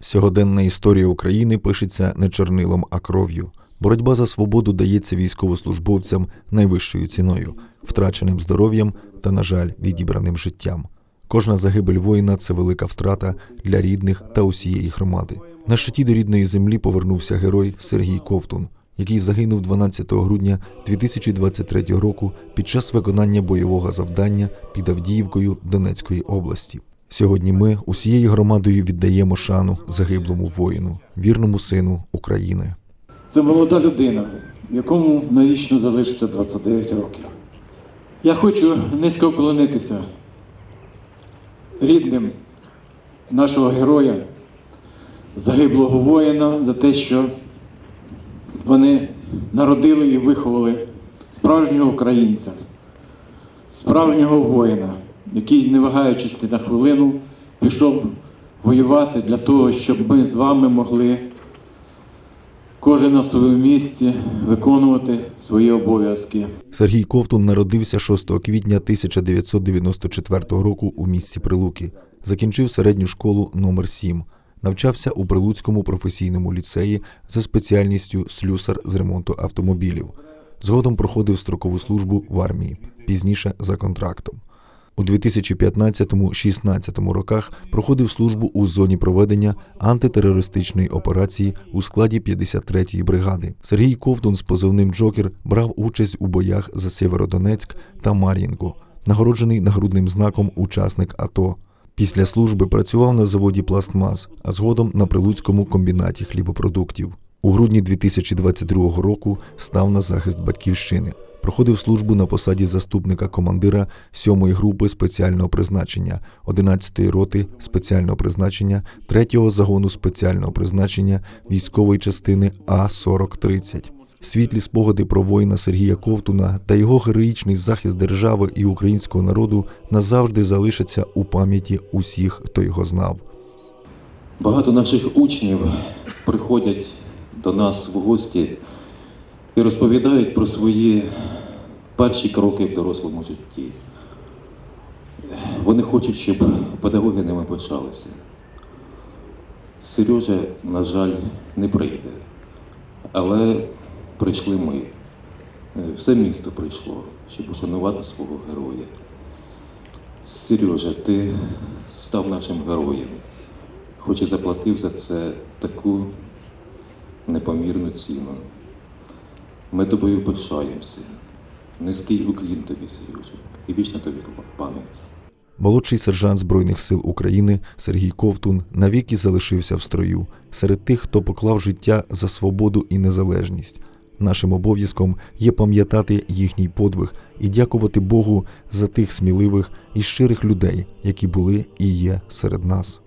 Сьогоденна історія України пишеться не чорнилом, а кров'ю. Боротьба за свободу дається військовослужбовцям найвищою ціною, втраченим здоров'ям та, на жаль, відібраним життям. Кожна загибель воїна це велика втрата для рідних та усієї громади. На щиті до рідної землі повернувся герой Сергій Ковтун, який загинув 12 грудня 2023 року під час виконання бойового завдання під Авдіївкою Донецької області. Сьогодні ми усією громадою віддаємо шану загиблому воїну, вірному сину України. Це молода людина, якому навічно залишиться 29 років. Я хочу низько вклонитися рідним нашого героя, загиблого воїна, за те, що вони народили і виховали справжнього українця, справжнього воїна, який, не вагаючись ні на хвилину, пішов воювати для того, щоб ми з вами могли кожен на своєму місці виконувати свої обов'язки. Сергій Ковтун народився 6 квітня 1994 року у місті Прилуки. Закінчив середню школу номер 7 Навчався у Прилуцькому професійному ліцеї за спеціальністю слюсар з ремонту автомобілів. Згодом проходив строкову службу в армії, пізніше за контрактом. У 2015-16 роках проходив службу у зоні проведення антитерористичної операції у складі 53-ї бригади. Сергій Ковтун з позивним Джокер брав участь у боях за Сєвєродонецьк та Мар'їнку, нагороджений нагрудним знаком учасник АТО. Після служби працював на заводі Пластмас, а згодом на Прилуцькому комбінаті хлібопродуктів. У грудні 2022 року став на захист батьківщини. Проходив службу на посаді заступника командира 7-ї групи спеціального призначення, 11-ї роти спеціального призначення, 3-го загону спеціального призначення військової частини А-4030. Світлі спогади про воїна Сергія Ковтуна та його героїчний захист держави і українського народу назавжди залишаться у пам'яті усіх, хто його знав. Багато наших учнів приходять до нас в гості і розповідають про свої перші кроки в дорослому житті. Вони хочуть, щоб педагоги ними пишалися. Сережа, на жаль, не прийде. Але прийшли ми. Е, Все місто прийшло, щоб ушанувати свого героя. Сережа, ти став нашим героєм хоч і заплатив за це таку непомірну ціну. Ми тобою пишаємося. Низький уклін тобі, Сережа, і вічна тобі пам'ять. Молодший сержант Збройних сил України Сергій Ковтун навіки залишився в строю серед тих, хто поклав життя за свободу і незалежність. Нашим обов'язком є пам'ятати їхній подвиг і дякувати Богу за тих сміливих і щирих людей, які були і є серед нас.